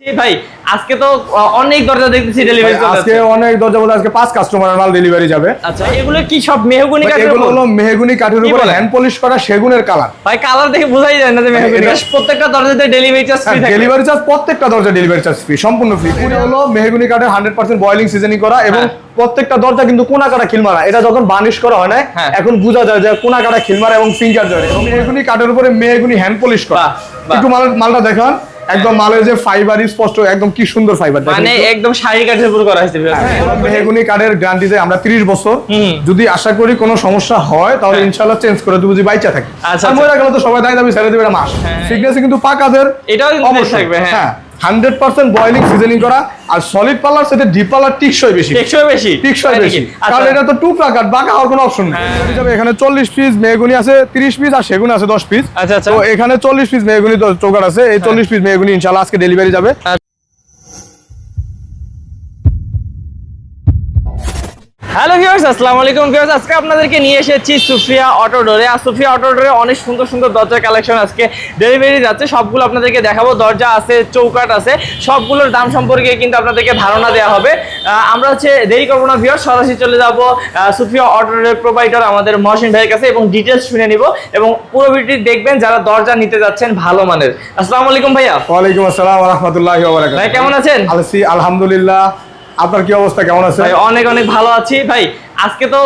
ভাই আজকে তো অনেক দরজা দেখতেছি ডেলিভারি আজকে অনেক দরজা বলে আজকে পাঁচ কাস্টমার মাল ডেলিভারি যাবে। আচ্ছা এগুলো কি সব মেহগুনি কাঠের এগুলো হলো মেহগুনি কাঠের উপর হ্যান্ড পলিশ করা সেগুনের কালার ভাই কালার দেখে বোঝাই যায় না যে মেহগুনি। প্রত্যেকটা দরজাতে ডেলিভারি চার্জ ফ্রি থাকে। ডেলিভারি চার্জ প্রত্যেকটা দরজা ডেলিভারি চার্জ ফ্রি সম্পূর্ণ ফ্রি হলো মেহগুনি কাঠের হান্ড্রেড পার্সেন্ট বয়লিং সিজনিং করা এবং হ্যাঁ। প্রত্যেকটা দরজা কিন্তু কোনা কাটা খিল মারা। এটা যখন বার্নিশ করা হয় না হ্যাঁ। এখন বোঝা যায় যে কোনা কাটা খিল মারা এবং ফিঙ্গার জড়ে। এবং মেহগুনি কাঠের উপরে মেহগুনি হ্যান্ড পলিশ করা। একটু মাল মালটা দেখান। একদম মালের যে ফাইবার স্পষ্ট একদম কি সুন্দর ফাইবার মানে একদম শাড়ি কাঠের উপর করা হয়েছে হ্যাঁ, হ্যাঁ। মেহগুনি কাঠের গ্যারান্টিতে আমরা 30 বছর যদি আশা করি কোনো সমস্যা হয় তাহলে হ্যাঁ। ইনশাআল্লাহ চেঞ্জ করে দেবো যদি বাইচা থাকে আচ্ছা, আচ্ছা। মরে গেলে তো সবাই দায় দাবি ছেড়ে দেবে এটা মাস হ্যাঁ। ফিটনেস কিন্তু পাকাদের এটাও থাকবে, হ্যাঁ। হান্ড্রেড পার্সেন্ট বয়েলিং সিজনিং করা আর সলিড পার্লার সাথে ডিপ পার্লার টিকসই বেশি। টেকসই বেশি? টিকসই বেশি। আচ্ছা। কারণ এটা তো টুকরা কাঠ বাঁকা হওয়ার কোনো অপশন নেই। হ্যাঁ। যাবে এখানে চল্লিশ পিস মেহগুনি আছে তিরিশ পিস আর সেগুন আছে দশ পিস আচ্ছা, আচ্ছা। তো এখানে চল্লিশ পিস মেহগুনি চৌকাট আছে। এই চল্লিশ পিস মেহগুনি ইনশাল্লাহ আজকে ডেলিভারি যাবে। হ্যালো ভিউয়ার্স আসসালামু আলাইকুম ভিউয়ার্স। আজকে আপনাদেরকে নিয়ে এসেছি সুফিয়া অটো ডোরে। আর সুফিয়া অটো ডোরে অনেক সুন্দর সুন্দর দরজার কালেকশন আজকে ডেলিভারি যাচ্ছে। সবগুলো আপনাদেরকে দেখাবো। দরজা আছে চৌকাট আছে। সবগুলোর দাম সম্পর্কে কিন্তু আপনাদেরকে ধারণা দেওয়া হবে। আমরা হচ্ছে দেরি করব না ভিউয়ার্স। সরাসরি চলে যাব সুফিয়া অটো ডোরের প্রোভাইডার আমাদের মহসিন ভাইয়ের কাছে এবং ডিটেলস শুনে নিব এবং পুরো ভিডিওটি দেখবেন যারা দরজা নিতে যাচ্ছেন ভালো মানের। আসসালামু আলাইকুম ভাইয়া। ওয়ালাইকুম আসসালাম রহমতুল্লাহ ভাই কেমন আছেন? আলহামদুলিল্লাহ। আপনার কি অবস্থা? কেমন আছে ভাই অনেক অনেক ভালো আছি। ভাই আজকে তো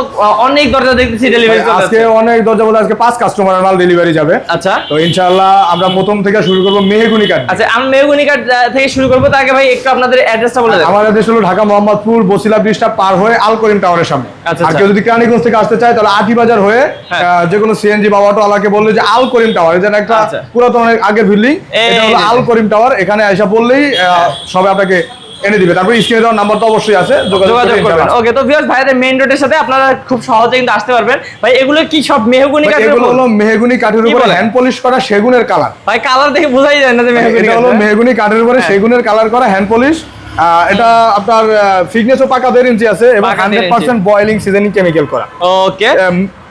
অনেক দরজা দেখতেছি ডেলিভারি আজকে অনেক দরজা বলে আজকে পাঁচ কাস্টমার মাল ডেলিভারি যাবে। আচ্ছা। তো ইনশাআল্লাহ আমরা প্রথম থেকে শুরু করব মেহগুনি কাঠ আচ্ছা আমি মেহগুনি কার্ড থেকে শুরু করব। তার আগে ভাই একটু আপনাদের অ্যাড্রেসটা বলে দেন। আমাদের দেশ হলো ঢাকা মোহাম্মদপুর বসিলা ব্রিজটা পার হয়ে আল করিম টাওয়ারের সামনে। আচ্ছা, আর আচ্ছা। কেউ যদি কেরানীগঞ্জ থেকে আসতে চায় তাহলে আটি বাজার হয়ে হ্যাঁ। যে কোনো সিএনজি বা অটো আলাকে বললে যে আল করিম টাওয়ার এটা একটা আচ্ছা। পুরাতন আগের বিল্ডিং এটা হলো আল করিম টাওয়ার এখানে আইসা বললেই সবাই আপনাকে এনে দিবে। তারপর স্ক্রিনে দেওয়ার নাম্বার তো অবশ্যই আছে যোগাযোগ করবেন ওকে তো ভিউয়ার্স ভাইদের মেইন রোডের সাথে আপনারা খুব সহজে কিন্তু আসতে পারবেন। ভাই এগুলো কি সব মেহগুনি কাঠের এগুলো হলো মেহগুনি কাঠের উপর হ্যান্ড পলিশ করা সেগুনের কালার ভাই কালার দেখে বোঝাই যায় না যে মেহগুনি এটা হলো? মেহগুনি কাঠের উপরে হ্যাঁ। সেগুনের কালার করা হ্যান্ড পলিশ এটা আপনার ফিটনেসও পাকা দেড় ইঞ্চি আছে এবং hundred percent boiling seasoning chemical করা। ওকে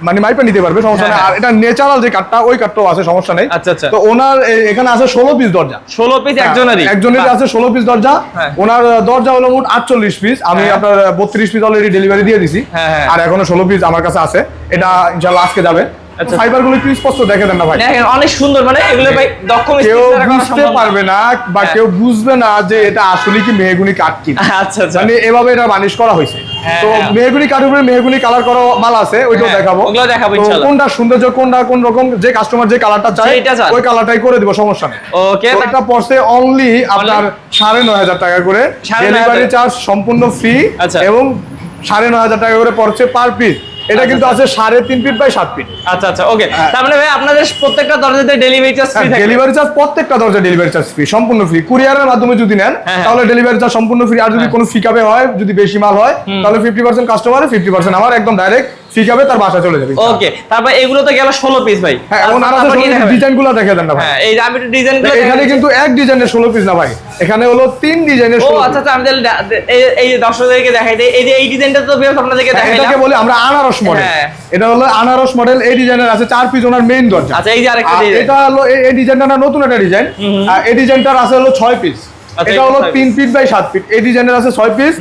মানে মাইপে নিতে পারবে সমস্যা নেই। হ্যাঁ, আর এটা ন্যাচারাল যে কাঠটা ওই কাঠটাও আছে সমস্যা নেই। আচ্ছা, আচ্ছা। তো ওনার এখানে আছে ষোলো পিস দরজা। ষোলো পিস একজনেরই। হ্যাঁ, একজনের আছে ষোলো পিস দরজা। হ্যাঁ। ওনার দরজা হলো মোট আটচল্লিশ পিস আমি হ্যাঁ। আপনার বত্রিশ পিস অলরেডি ডেলিভারি দিয়ে দিছি। হ্যাঁ, হ্যাঁ। আর এখনও ষোলো পিস আমার কাছে আছে। এটা ইনশাল্লাহ আজকে যাবে। ফাইবারগুলো একটু স্পষ্ট দেখে দেন না ভাই। দেখেন অনেক সুন্দর মানে এগুলো ভাই দক্ষ কেউ বুঝতে পারবে না বা হ্যাঁ। কেউ বুঝবে না যে এটা আসলে কি মেহগুনি কাঠ কিনা আচ্ছা আচ্ছা। মানে এভাবে এটা বানিশ করা হয়েছে। হ্যাঁ, তো হ্যাঁ। মেহগুনি কাঠের উপরে মেহগুনি কালার করা মাল আছে ওইটাও দেখাবো। ওগুলো দেখাবো ইনশাআল্লাহ। কোনটা সৌন্দর্য কোনটা কোন রকম যে কাস্টমার যে কালারটা চায় ওই কালারটাই করে দিব সমস্যা নেই। ওকে এটা পড়ছে অনলি আপনার সাড়ে নয় হাজার টাকা করে ডেলিভারি চার্জ সম্পূর্ণ ফ্রি আচ্ছা। এবং সাড়ে নয় হাজার টাকা করে পড়ছে পার পিস এটা আচ্ছা, কিন্তু আছে সাড়ে তিন ফিট বাই সাত ফিট আচ্ছা আচ্ছা ওকে হ্যাঁ। তার মানে ভাই আপনাদের প্রত্যেকটা দরজাতে ডেলিভারি চার্জ ফ্রি থাকে ডেলিভারি চার্জ প্রত্যেকটা দরজা ডেলিভারি চার্জ ফ্রি সম্পূর্ণ ফ্রি কুরিয়ারের মাধ্যমে যদি নেন হ্যাঁ। তাহলে ডেলিভারি চার্জ সম্পূর্ণ ফ্রি আর যদি কোনো ফিকাবে হয় যদি বেশি মাল হয় তাহলে fifty percent customer fifty percent আমার একদম ডাইরেক্ট তার বাসা চলে যাবে ওকে তারপর এগুলো তো গেল ষোলো পিস ভাই। হ্যাঁ এবং আর তারপর কি দেখাবেন? ডিজাইনগুলো দেখে দেন না ভাই। হ্যাঁ এই আমি একটু ডিজাইন এখানে কিন্তু এক ডিজাইনের ষোলো পিস না ভাই। এখানে হলো তিন ডিজাইনের ও আচ্ছা আচ্ছা আমি তাহলে এই- দর্শকদেরকে দেখাই দিই। এই যে এই ডিজাইনটা তো বেশ আপনাদেরকে দেখাই এটাকে বলি আমরা আনারস মডেল হ্যাঁ। এটা হলো আনারস মডেল এই ডিজাইনের আছে চার পিস ওনার মেইন দরজা। আচ্ছা এই যে আরেকটা ডিজাইন এটা হলো এই- ডিজাইনটা না নতুন একটা ডিজাইন আর এই ডিজাইনটার আছে হলো ছয় পিস এটা এটা হলো ছয় তিন ফিট বাই সাত ফিট এই ডিজাইনের আছে ছয় পিস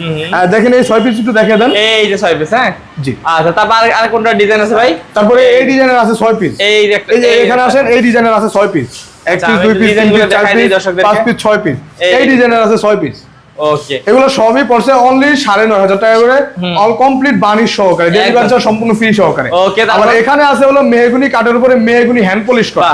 দেখেন এই ছয় পিস একটু দেখে দেন। এই যে ছয় পিস হ্যাঁ? জি। আচ্ছা তারপর আর- আর কোনটা ডিজাইন আছে ভাই? তারপরে এই ডিজাইনের আছে ছয় পিস এই যে এই যে এখানে আসেন এই ডিজাইনের আছে ছয় পিস এক আচ্ছা, পিস দুই পিস তিন পিস চার পিস। পাঁচ পিস ছয় পিস এই- ডিজাইনের আছে ছয় পিস ওকে এগুলো সবই পড়ছে অনলি সাড়ে নয় হাজার টাকা করে। অল কমপ্লিট বানিশ সহকারে। ডেলিভারি চার্জ সম্পূর্ণ ফ্রি সহকারে। আবার এখানে আছে হলো মেহগুনি কাঠের উপরে মেহগুনি হ্যান্ড পলিশ করা।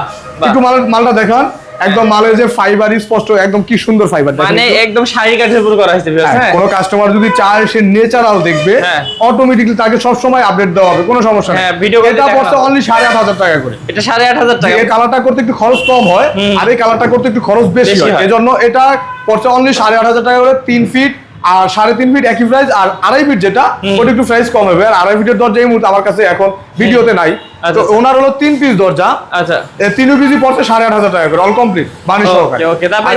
একটু মাল মালটা দেখান। একদম মালের যে ফাইবার স্পষ্ট একদম কি সুন্দর ফাইবার মানে একদম শাড়ি কাঠের উপর করা হয়েছে viewers, হ্যাঁ কোনো কাস্টমার যদি চায় সে নেচারাল দেখবে হ্যাঁ। অটোমেটিকলি তাকে সব সময় আপডেট দেওয়া হবে কোনো সমস্যা নেই। হ্যাঁ, video call এটা পড়তে অনলি সাড়ে আট হাজার টাকা করে। এটা সাড়ে আট হাজার টাকা। এই কালারটা করতে একটু খরচ কম হয় আর এই কালারটা করতে একটু খরচ বেশি হয়। হয়। এজন্য এটা পড়তে অনলি সাড়ে আট হাজার টাকা করে 3 ফিট আর সাড়ে তিন ফিট একই প্রাইস আর আড়াই ফিট যেটা ওটা একটু প্রাইস কম হবে। আর আড়াই ফিটের দরজা এই মুহূর্তে আমার কাছে এখন ভিডিওতে নাই। আচ্ছা, তো আচ্ছা। ওনার হলো তিন পিস দরজা। আচ্ছা। তিন পিসই পড়ছে সাড়ে আট হাজার টাকা করে অল কমপ্লিট সহকারে।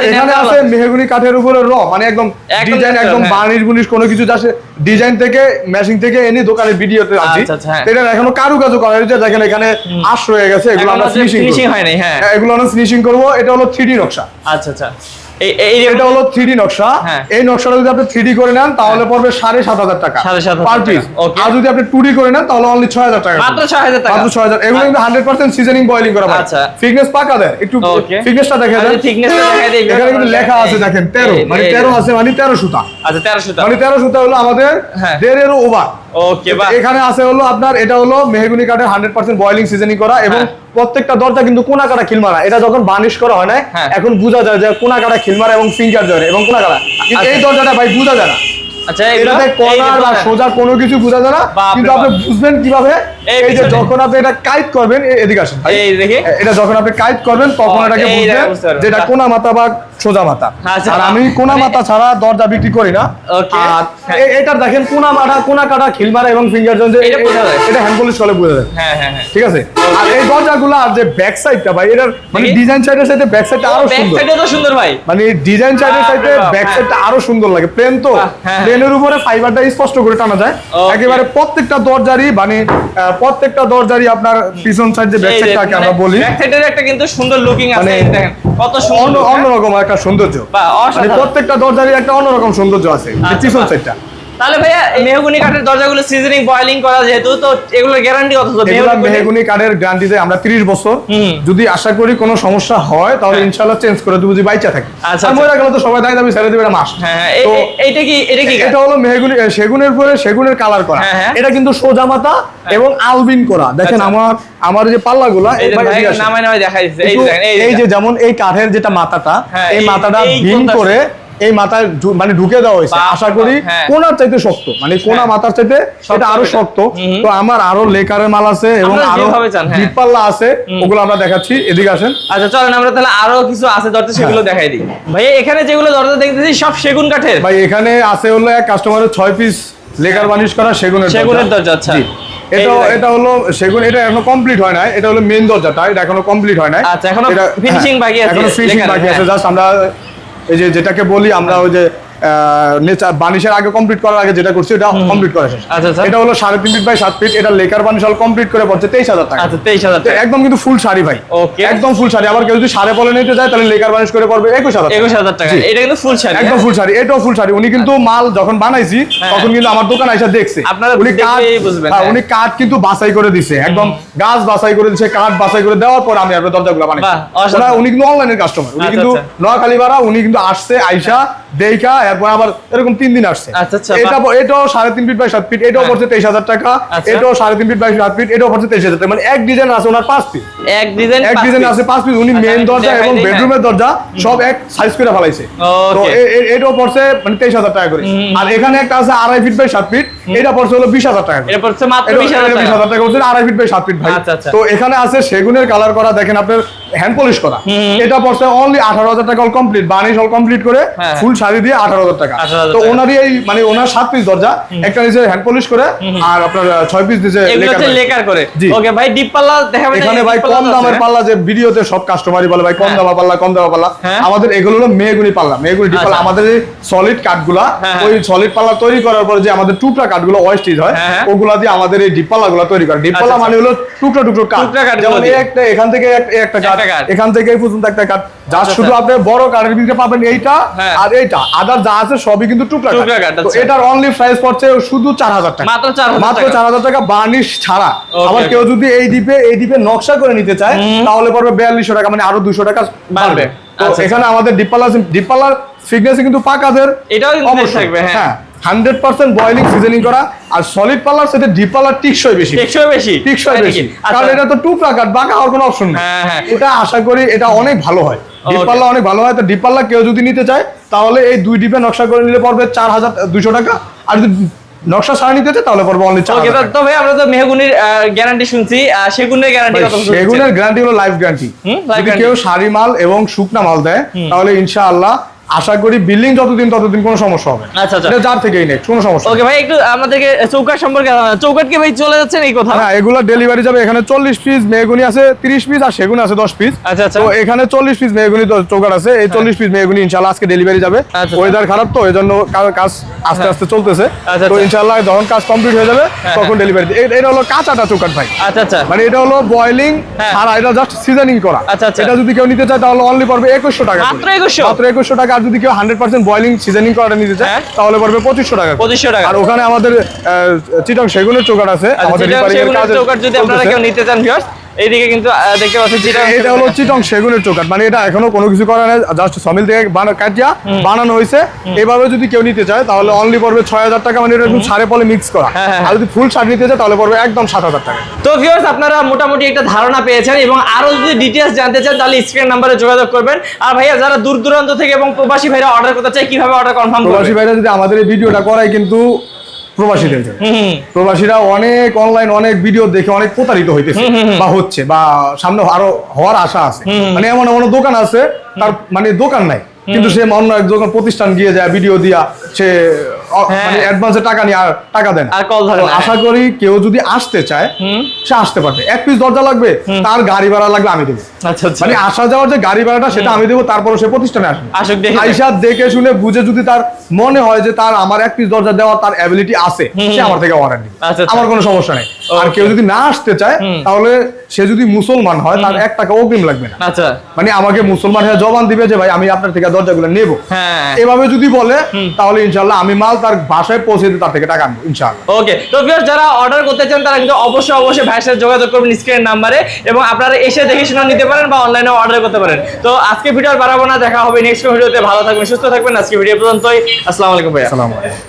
এখানে আছে। মেহগুনি কাঠের উপরে র মানে একদম ডিজাইন একদম হ্যাঁ। বার্নিশ বুনিশ কোনো কিছু যাচ্ছে ডিজাইন থেকে ম্যাচিং থেকে এনে দোকানে ভিডিওতে আছি আচ্ছা, হ্যাঁ। এটা এখনও কারুকাজ করা হয়েছে দেখেন এখানে আশ রয়ে গেছে এগুলো আমরা ফিনিশিং finishing হয়নি, হ্যাঁ। এগুলো আমরা ফিনিশিং করব এটা হলো থ্রি নকশা। আচ্ছা আচ্ছা। এটা হলো থ্রি নকশা। হ্যাঁ। এই নকশাটা যদি আপনি থ্রি করে নেন তাহলে পড়বে সাড়ে সাত হাজার টাকা। পার পিস আর যদি আপনি টু করে নেন তাহলে অনলি ছয় হাজার টাকা মাত্র 6,000 টাকা? মাত্র ছয় হাজার। এগুলো কিন্তু হান্ড্রেড পার্সেন্ট সিজনিং বয়লিং করা ভাই। আচ্ছা। ফিটনেস পাকা দেয়। একটু। ফিটনেসটা দেখে টা দেখায় দেই, এখানে কিন্তু লেখা আছে দেখেন তেরো। মানে তেরো আছে মানে তেরো সুতা। আচ্ছা 1300 টাকা মানে তেরো সুতা হলো আমাদের হ্যাঁ। দেড়েরও ওভার ওকে এখানে আছে হলো আপনার এটা হলো মেহগুনি কাঠের হান্ড্রেড পার্সেন্ট বয়লিং সিজনিং করা এবং হ্যাঁ। প্রত্যেকটা দরজা কিন্তু কোনা কাটা খিল মারা। এটা যখন বার্নিশ করা হয় না হ্যাঁ। এখন বোঝা যায় যে কোনা কাটা খিল মারা এবং ফিঙ্গার জয় এবং কোনা কাটা। এই আচ্ছা। দরজাটা ভাই বোঝা যায় না। আচ্ছা এটাতে এই কর্নার বা সোজা কোনো কিছু বোঝা যায় না। কিন্তু আপনি বুঝবেন কীভাবে? এই যে পিছনে। যখন আপনি এটা কাইট করবেন এদিকে আসেন ভাই। এই দেখি এটা যখন আপনি কাইট করবেন তখন এটাকে বুঝবেন জায়গায় বুঝতে পারবেন। যেটা কোনা মাথা বা সোজা মাথা। আর আমি কোনা মাথা ছাড়া দরজা বিক্রি করি না আর হ্যাঁ। এটার দেখেন কোনা মাথা কোনা কাটা খিল মারা এবং ফিঙ্গার জয়েন্ট এটা বোঝা যায়। এটা হ্যান্ড পলিশ করলে বোঝা যায় হ্যাঁ হ্যাঁ হ্যাঁ ঠিক আছে আর এই দরজাগুলো আর যে ব্যাক সাইডটা ভাই এটার মানে। ডিজাইন সাইডের সাথে ব্যাক সাইডটা আরও সুন্দর সুন্দর ভাই মানে ডিজাইন সাইডের ব্যাক হ্যাঁ। সাইডটা আরও সুন্দর লাগে প্লেন তো হ্যাঁ, প্লেনের উপরে ফাইবারটা স্পষ্ট করে টানা যায় একেবারে প্রত্যেকটা দরজারই মানে প্রত্যেকটা দরজারই আপনার পিছন সাইড যে ব্যাক সাইডটাকে আমরা মানে বলি। ব্যাক সাইডের একটা কিন্তু সুন্দর লুকিং আছে মানে দেখেন কত সুন্দর হ্যাঁ? অন্যরকম একটা সৌন্দর্য। মানে প্রত্যেকটা দরজারই একটা অন্যরকম সৌন্দর্য আছে আচ্ছা, পিছন সাইডটা তাহলে ভাইয়া মেহগুনি কাঠের দরজাগুলো সিজনিং বয়লিং করা যেহেতু তো এগুলোর গ্যারান্টি কত মেহগুনি কাঠের গ্যারান্টিতে আমরা 30 বছর যদি আশা করি কোনো সমস্যা হয় তাহলে। ইনশাআল্লাহ চেঞ্জ করে দেবো যদি বাইচা থাকে আচ্ছা, আর আচ্ছা। মরে গেলে তো সবাই দায় দাবি ছেড়ে দেবে এটা মাস হ্যাঁ হ্যাঁ কি এটা কি এটা হলো মেহগুনি সেগুনের উপরে সেগুনের কালার করা হ্যাঁ, হ্যাঁ। এটা কিন্তু সোজা মাথা এবং আলবিন করা দেখেন আচ্ছা। আমার আমার যে পাল্লাগুলা। নামায় এই যে দেখেন, এই যে যেমন এই কাঠের যেটা মাথাটা এই মাথাটা ভিন করে এই মাথায় মানে ঢুকে দেওয়া হয়েছে। আশা করি হ্যাঁ। কোনার চাইতে শক্ত। মানে কোনা হ্যাঁ। মাথার চাইতে এটা আরও। শক্ত। তো আমার আরও লেকারের মাল আছে এবং আরও হ্যাঁ। পাল্লা আছে ওগুলো আমরা দেখাচ্ছি। এদিকে আসেন। আচ্ছা চলেন আমরা তাহলে আরও কিছু আছে দরজা সেগুলো। দেখাই দিই। ভাইয়া এখানে যেগুলো দরজা দেখতেছি সব সেগুন কাঠের। ভাই এখানে আছে হলো এক কাস্টমারের ছয় পিস লেকার বানিশ করা সেগুনের সেগুনের দরজা, আচ্ছা। এটা এটা হলো সেগুন এটা এখনও কমপ্লিট হয় নাই। এটা হলো মেইন দরজাটা এটা এখনও কমপ্লিট হয় নাই। আচ্ছা, এখনও হ্যাঁ, বাকি আছে, এখনও ফিনিশিং বাকি আছে। জাস্ট আমরা এই যে যেটাকে বলি আমরা ওই যে নেচার বানিশের আগে কমপ্লিট করার আগে যেটা করছি এটা কমপ্লিট করা শেষ। আচ্ছা, আচ্ছা। এটা হলো সাড়ে তিন ফিট বাই সাত ফিট এটা লেকার বানিশ কমপ্লিট করে পড়ছে তেইশ হাজার টাকা। আচ্ছা তেইশ হাজার একদম কিন্তু ফুল শাড়ি ভাই। একদম ফুল শাড়ি। আবার কেউ যদি সাড়ে বলে নিতে যায় তাহলে লেকার বানিশ করে পড়বে একুশ হাজার একুশ হাজার টাকা। এটা কিন্তু ফুল শাড়ি একদম হ্যাঁ? ফুল শাড়ি। এটাও ফুল শাড়ি। উনি কিন্তু মাল যখন বানাইছি হ্যাঁ। তখন কিন্তু আমার দোকানে এসে দেখছে। উনি কাঠ হ্যাঁ, হ্যাঁ। উনি কাঠ কিন্তু বাছাই করে দিছে। একদম গাছ বাছাই করে দিছে কাঠ বাছাই করে দেওয়ার পর আমি আপনার দরজাগুলো বানাই উনি কিন্তু অনলাইনের কাস্টমার উনি কিন্তু। নোয়াখালী ভাড়া উনি কিন্তু আসছে আইসা এরপর আবার এরকম তিন দিন আসছে। আচ্ছা, আচ্ছা, এটা এটাও সাড়ে তিন ফিট বাই সাত ফিট এটাও হ্যাঁ। পড়ছে তেইশ হাজার টাকা আচ্ছা। এটাও সাড়ে তিন ফিট বাই সাত ফিট এটাও পড়ছে তেইশ হাজার টাকা। মানে এক ডিজাইন আছে ওনার পাঁচ পিস এক ডিজাইন এক ডিজাইন আছে পাঁচ পিস উনি আচ্ছা, মেইন দরজা এবং হ্যাঁ। বেডরুমের দরজা সব এক সাইজ করে ফেলাইছে। তো এটাও পড়ছে মানে তেইশ হাজার টাকা করে। আর এখানে একটা আছে আড়াই ফিট বাই সাত ফিট এটা পড়ছে হলো বিশ হাজার টাকা এটা পড়ছে মাত্র বিশ হাজার টাকা। পড়ছে আড়াই ফিট বাই সাত ফিট ভাই। আচ্ছা, আচ্ছা। তো এখানে আছে সেগুনের কালার করা দেখেন আপনার হ্যান্ড পলিশ করা। এটা পড়ছে অনলি আঠারো হাজার টাকা কমপ্লিট বানিশ অল কমপ্লিট করে হ্যাঁ। ফুল শাড়ি দিয়ে আঠারো হাজার টাকা। তো ওনারই এই মানে ওনার সাত পিস দরজা একটা নিচে হ্যান্ড পলিশ করে আর আপনার ছয় পিস লেকার করে। ওকে ভাই ডিপ পাল্লা দেখাবেন এখানে ভাই কম দামের হ্যাঁ? পাল্লা যে ভিডিওতে সব কাস্টমারই বলে ভাই কম হ্যাঁ। দামা পাল্লা কম দামা পাল্লা। হ্যাঁ। আমাদের এগুলো হলো মেহগুনি পাল্লা মেয়েগুলি ডিপ পাল্লা। আচ্ছা। আমাদের সলিড কাঠগুলা হ্যাঁ, ওই সলিড পাল্লা তৈরি করার পরে যে আমাদের টুকরা কাঠগুলো ওয়েস্টেজ হয়। হ্যাঁ, হ্যাঁ। ওগুলা দিয়ে আমাদের এই ডিপ পাল্লাগুলো তৈরি করে। ডিপ পাল্লা আচ্ছা, মানে হলো টুকরো টুকরো কাঠ। যেমন একটা এখান থেকে একটা কাঠ। এখান থেকে পর্যন্ত একটা কাঠ। যা আচ্ছা, শুধু আচ্ছা। আপনি বড় কাঠের ভিতরে পাবেন এইটা হ্যাঁ। আর এইটা। আদার যা আছে সবই কিন্তু টুকরা কাঠ। তো আচ্ছা। এটার অনলি প্রাইস পড়ছে শুধু চার হাজার টাকা। মাত্র 4,000 মাত্র টাকা। বার্নিশ ছাড়া। আবার কেউ যদি এই দ্বীপে এই দ্বীপে নকশা করে নিতে চায় তাহলে পড়বে বিয়াল্লিশশো টাকা মানে আরও দুশো টাকা বাড়বে। তো আচ্ছা, এখানে আমাদের ডিপালার ডিপালার ফিটনেস কিন্তু পাকাদের এটাও থাকবে, হ্যাঁ। হান্ড্রেড পার্সেন্ট বয়েলিং সিজনিং করা আর সলিড পাল্লার সাথে ডিপ পাল্লার টিকসই বেশি। টেকসই বেশি? টিকসই বেশি। আচ্ছা। কারণ এটা তো কাট বাঁকা হওয়ার কোনো অপশন নেই। হ্যাঁ, হ্যাঁ। এটা আশা করি এটা অনেক ভালো হয়। ডিপ. পাল্লা অনেক ভালো হয়। তো ডিপ পাল্লা কেউ যদি নিতে চায় তাহলে এই দুই ডিপে নকশা করে নিলে পড়বে চার হাজার দুশো টাকা। আর যদি নকশা সারা নিতে চায় তাহলে পড়বে অনলি চার ওকে হাজার তো- তো আমরা তো মেহগুনির গ্যারান্টি শুনছি। সেগুনের গ্যারান্টি কত সেগুনের গ্যারান্টি হলো লাইফ গ্যারান্টি যদি কেউ শাড়ি মাল এবং শুকনা মাল দেয় তাহলে ইনশাআল্লাহ আশা করি বিল্ডিং যতদিন ততদিন কোনো সমস্যা হবে আচ্ছা আচ্ছা। যার থেকেই নেই কোনো সমস্যা ওকে ভাই একটু আমাদেরকে চৌকাট সম্পর্কে চৌকাট কি ভাই চলে যাচ্ছেন এই কথা? হ্যাঁ এগুলো ডেলিভারি যাবে এখানে চল্লিশ পিস মেহগুনি আছে তিরিশ পিস আর সেগুন আছে দশ পিস আচ্ছা, আচ্ছা। তো এখানে চল্লিশ পিস মেহগুনি চৌকাট আছে। এই চল্লিশ পিস মেহগুনি ইনশাল্লাহ আজকে ডেলিভারি যাবে। আচ্ছা। ওয়েদার খারাপ তো এই জন্য কা- কাজ আস্তে আস্তে চলতেছে। আচ্ছা, তো আচ্ছা। ইনশাল্লাহ যখন কাজ কমপ্লিট হয়ে যাবে তখন ডেলিভারি এটা হলো কাঁচাটা চৌকাট ভাই। আচ্ছা আচ্ছা। মানে এটা হলো বয়লিং আর এটা জাস্ট সিজনিং করা। আচ্ছা, আচ্ছা। এটা যদি কেউ নিতে চায় তাহলে অনলি পড়বে একুশশো টাকা মাত্র 2100? মাত্র একুশশো টাকা আর যদি কেউ হান্ড্রেড পার্সেন্ট বয়লিং সিজনিং করাটা নিতে চায় হ্যাঁ। তাহলে পড়বে পঁচিশশো টাকা। পঁচিশশো টাকা আর ওখানে আমাদের চিটং সেগুনের চৌকাট আছে আচ্ছা, আমাদের যদি আপনারা কেউ নিতে চান ভিউয়ার্স এইদিকে কিন্তু দেখতে পাচ্ছেন চিটাগাং এটা হলো চিটং সেগুনের চৌকাট মানে এটা এখনও কোনো কিছু করা নাই জাস্ট সমিল থেকে বানা- কাটিয়া বানানো হয়েছে। এভাবে যদি কেউ নিতে চায় তাহলে অনলি পড়বে ছয় হাজার টাকা মানে একটু সাড়ে পলে মিক্স করা। হ্যাঁ, হ্যাঁ, আর যদি ফুল শার্ট নিতে চায় তাহলে পড়বে একদম সাত হাজার টাকা। তো ভিউয়ার্স আপনারা মোটামুটি একটা ধারণা পেয়েছেন এবং আরও যদি ডিটেইলস জানতে চান তাহলে স্ক্রিন নাম্বারে যোগাযোগ করবেন। আর ভাইয়া যারা দূর দূরান্ত থেকে এবং প্রবাসী ভাইরা অর্ডার করতে চায় কীভাবে অর্ডার কনফার্ম প্রবাসী ভাইরা যদি আমাদের এই ভিডিওটা করায় কিন্তু প্রবাসীদের জন্য। প্রবাসীরা অনেক অনলাইন অনেক ভিডিও দেখে অনেক প্রতারিত হইতেছে বা হচ্ছে বা সামনে আরও হওয়ার আশা আছে। মানে এমন এমন দোকান আছে তার মানে দোকান নাই কিন্তু সে অন্য এক দোকান প্রতিষ্ঠান গিয়ে যায় ভিডিও দিয়া সে। মানে অ্যাডভান্সে টাকা নিয়ে আর টাকা দেন। আর কল ধরে আশা করি কেউ যদি আসতে চায় সে আসতে পারবে। এক পিস দরজা লাগবে তার গাড়ি ভাড়া লাগবে আমি দেবো। আচ্ছা আচ্ছা। মানে আসা যাওয়ার যে গাড়ি ভাড়াটা সেটা আমি দেবো তারপরে সে প্রতিষ্ঠানে আসবে। আইসা দেখে শুনে বুঝে যদি তার মনে হয় যে তার আমার এক পিস দরজা দেওয়ার তার অ্যাবিলিটি আছে সে আমার থেকে অর্ডার নিবে। আচ্ছা। আমার কোনো সমস্যা নেই। আর কেউ যদি না আসতে চায় তাহলে সে যদি মুসলমান হয় তার এক টাকা অগ্রিম লাগবে না। আচ্ছা। মানে আমাকে মুসলমান হয়ে জবান দিবে যে ভাই আমি আপনার থেকে দরজাগুলো নেব। হ্যাঁ। এভাবে যদি বলে তাহলে ইনশাল্লাহ আমি মাল তার বাসায় পৌঁছে দিয়ে তার থেকে টাকা আনব ইনশাল্লাহ ওকে তো ভিউয়ার্স যারা অর্ডার করতে চান তারা কিন্তু অবশ্যই অবশ্যই ভাইয়ের সাথে যোগাযোগ করবেন স্ক্রিন নাম্বারে এবং আপনারা এসে দেখে শুনে নিতে পারেন বা অনলাইনে অর্ডার করতে পারেন। তো আজকে ভিডিও আর বাড়াবো না দেখা হবে নেক্সট ভিডিওতে ভালো থাকবেন সুস্থ থাকবেন। আজকে ভিডিও পর্যন্তই। আসসালামু আলাইকুম ভাইয়া। আসসালামু আলাইকুম।